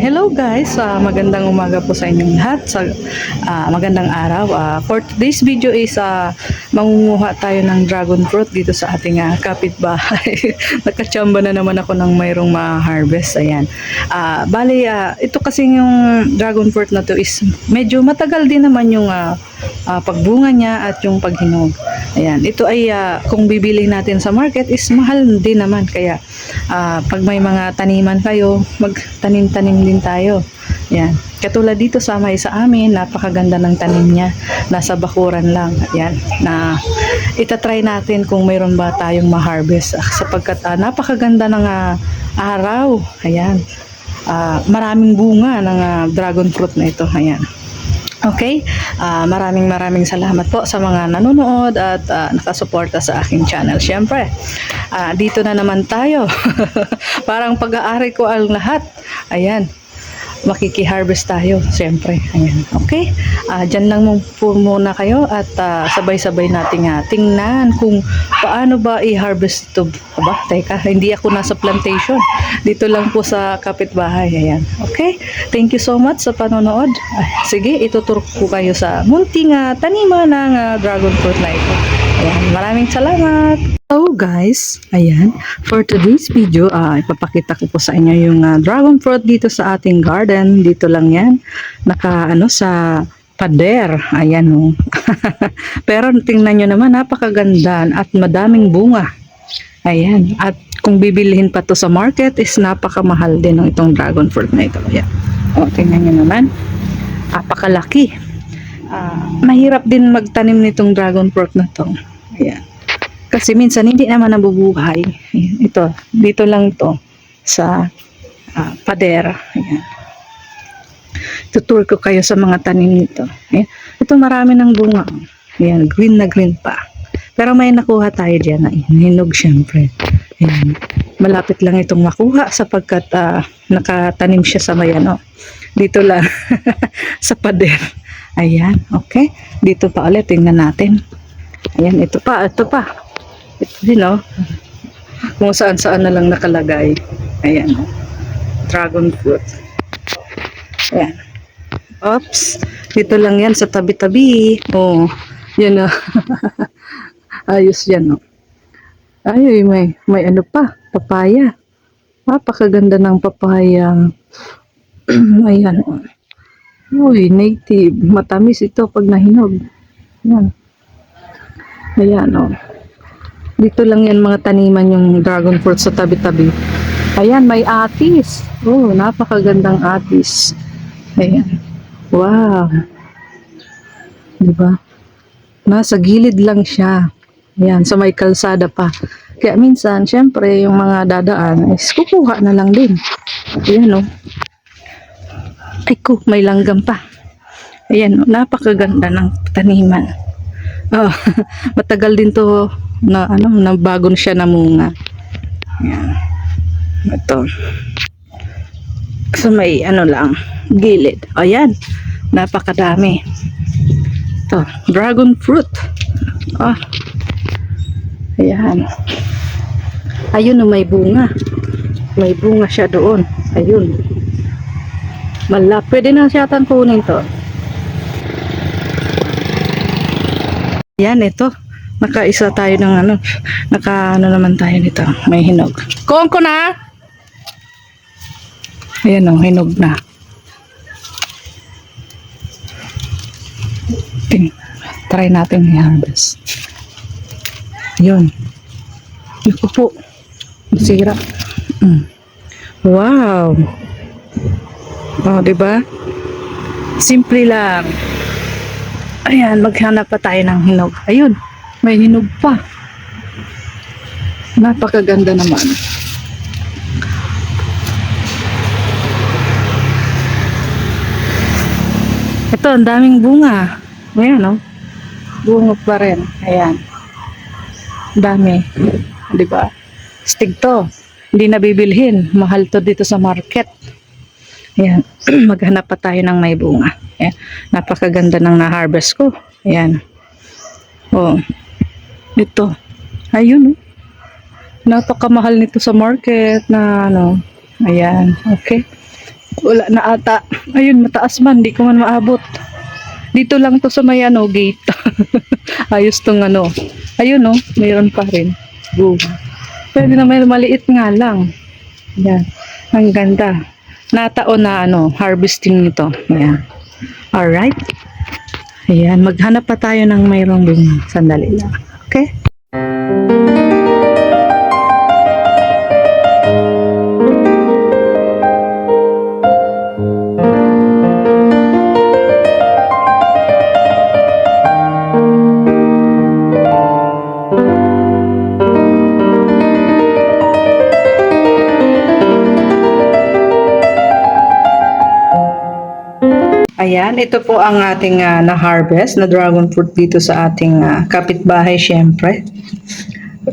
hello guys. Ah, magandang umaga po sa inyong lahat. Sa ah, magandang araw. Ah, for today's video is ah, mangunguha tayo ng dragon fruit dito sa ating ah, kapitbahay. Nakachamba na naman ako ng mayroong ma-harvest. Ayan. Ah, bali, ah, ito kasi yung dragon fruit na to is medyo matagal din naman yung ah, ah, pagbunga niya at yung paghinog. Ayan. Ito ay ah, kung bibili natin sa market is mahal din naman. Kaya ah, pag may mga taniman kayo, magtanim-tanim din tayo. Yan. Katulad dito sa may sa amin, napakaganda ng tanim niya. Nasa bakuran lang. Yan. Na itatry natin kung mayroon ba tayong ma-harvest. Ah, Sapagkat ah, napakaganda ng ah, araw. Ayan. Ah, maraming bunga ng ah, dragon fruit na ito. Ayan. Okay, Ah, maraming maraming salamat po sa mga nanonood at ah, nakasuporta sa aking channel. Siyempre, ah, dito na naman tayo. Parang pag-aari ko ang lahat. Ayan, makiki-harvest tayo, siyempre. Ayan, okay? Ah, dyan lang muna kayo at ah, sabay-sabay nating ah, tingnan kung paano ba i-harvest ito. Aba, teka, hindi ako nasa plantation. Dito lang po sa kapitbahay. Ayan, okay? Thank you so much sa panonood. Ah, sige, ituturo ko kayo sa munting ah, taniman ng ah, dragon fruit na ito. Ayan, maraming salamat! Hello guys, ayan, for today's video, ah, ipapakita ko po sa inyo yung ah, dragon fruit dito sa ating garden. Dito lang yan, naka ano sa pader, ayan oh. Pero tingnan nyo naman, napakaganda at madaming bunga. Ayan, at kung bibilihin pa to sa market is napakamahal din ng itong dragon fruit na ito. Ayan. O, tingnan nyo naman, napakalaki. Ah, mahirap din magtanim nitong dragon fruit na to. Ayan. Kasi minsan hindi naman nabubuhay. Ito, dito lang to sa ah, pader. Ayan. Tutur ko kayo sa mga tanim nito. Ayan. Ito marami ng bunga. Ayan, green na green pa. Pero may nakuha tayo dyan na hinog syempre. Ayan. Malapit lang itong makuha sapagkat ah, nakatanim siya sa may ano. Dito lang sa pader. Ayan, okay. Dito pa ulit, tingnan natin. Ayan, ito pa, ito pa. Ito din, oh. Kung saan saan na lang nakalagay. Ayan, oh. Dragon fruit. Ayan. Oops. Dito lang yan sa tabi-tabi. Oh. Yan, oh. Ayos yan, oh. Ay, may, may ano pa. Papaya. Napakaganda ng papaya. Ayan, oh. Uy, native. Matamis ito pag nahinog. Yan. Ayan, oh. Dito lang yan mga taniman yung dragon fruit sa tabi-tabi. Ayan, may atis. Oh, napakagandang atis. Ayan. Wow. Diba? Nasa gilid lang siya. Ayan, sa may kalsada pa. Kaya minsan, syempre, yung mga dadaan, is kukuha na lang din. Ayan, oh. Ay ko, may langgam pa. Ayan, oh, napakaganda ng taniman. Oh, matagal din to na ano, na bago na siya namunga. Ayan. Ito. So may ano lang, gilid. Ayan, napakadami. Ito, dragon fruit. Ah. Ayan. Ayun, oh, may bunga. May bunga siya doon. Ayun. Mala, pwede na siya tan kunin to. Yan, ito. Nakaisa tayo ng ano. Naka ano naman tayo nito. May hinog. Kuha ko na! Ayan o, hinog na. Ting, try natin i-harvest. Yun. Yuko po. Masira. Mm. Wow! Oh, 'di ba? Simple lang. Ayan, maghanap pa tayo ng hinog. Ayun, may hinog pa. Napakaganda naman. Ito, ang daming bunga. Ayan, oh. Bunga pa rin. Ayan. Dami. Di ba? Stig to. Hindi na bibilhin. Mahal to dito sa market. Ayan. Maghanap pa tayo ng may bunga. Ayan. Napakaganda ng na-harvest ko. Ayan. Oh. Ito. Ayun. Oh. Napakamahal nito sa market na ano. Ayan. Okay. Wala na ata. Ayun, mataas man. Di ko man maabot. Dito lang to sa may ano, gate. Ayos tong ano. Ayun no, mayroon pa rin. Go. Pwede na may maliit nga lang. Yan. Ang ganda. Nataon na ano, harvesting nito. Yan. Alright. Ayan, maghanap pa tayo ng mayroong bunga. Sandali lang. Okay? Ayan, ito po ang ating ah, na-harvest na dragon fruit dito sa ating ah, kapitbahay syempre.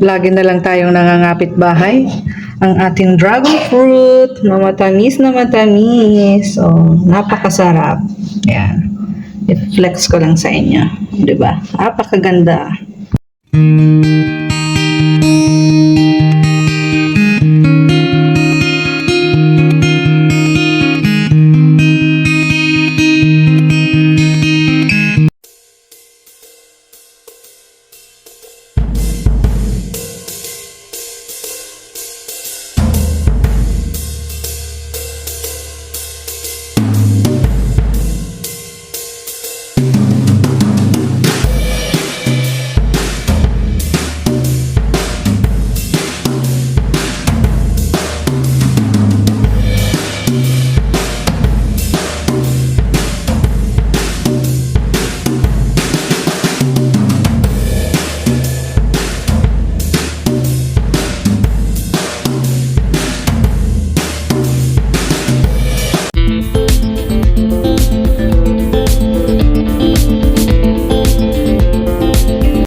Lagi na lang tayong nangangapit bahay. Ang ating dragon fruit, na matamis na matamis. So, napakasarap. Ayan. I-flex ko lang sa inyo. ba? Napakaganda.